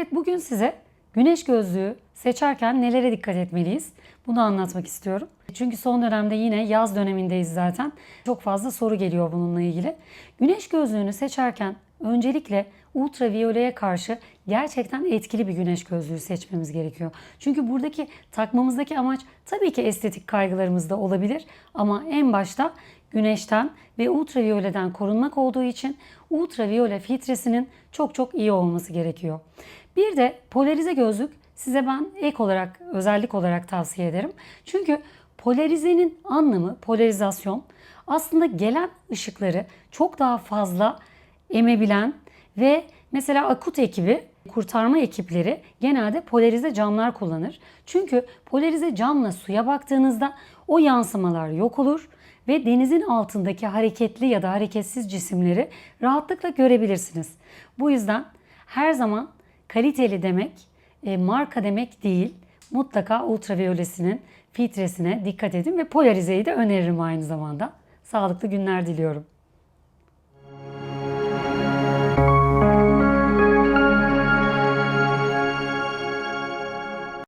Evet bugün size güneş gözlüğü seçerken nelere dikkat etmeliyiz? Bunu anlatmak istiyorum. Çünkü son dönemde yine yaz dönemindeyiz zaten. Çok fazla soru geliyor bununla ilgili. Güneş gözlüğünü seçerken öncelikle ultraviyoleye karşı gerçekten etkili bir güneş gözlüğü seçmemiz gerekiyor. Çünkü buradaki takmamızdaki amaç tabii ki estetik kaygılarımız da olabilir ama en başta güneşten ve ultraviyoleden korunmak olduğu için ultraviyole filtresinin çok çok iyi olması gerekiyor. Bir de polarize gözlük size ben ek olarak, özellik olarak tavsiye ederim. Çünkü polarizenin anlamı, polarizasyon aslında gelen ışıkları çok daha fazla emebilen ve mesela akut ekibi, kurtarma ekipleri genelde polarize camlar kullanır. Çünkü polarize camla suya baktığınızda o yansımalar yok olur ve denizin altındaki hareketli ya da hareketsiz cisimleri rahatlıkla görebilirsiniz. Bu yüzden her zaman kaliteli demek e, marka demek değil. Mutlaka ultraviyolesinin filtresine dikkat edin ve polarizeyi de öneririm aynı zamanda. Sağlıklı günler diliyorum.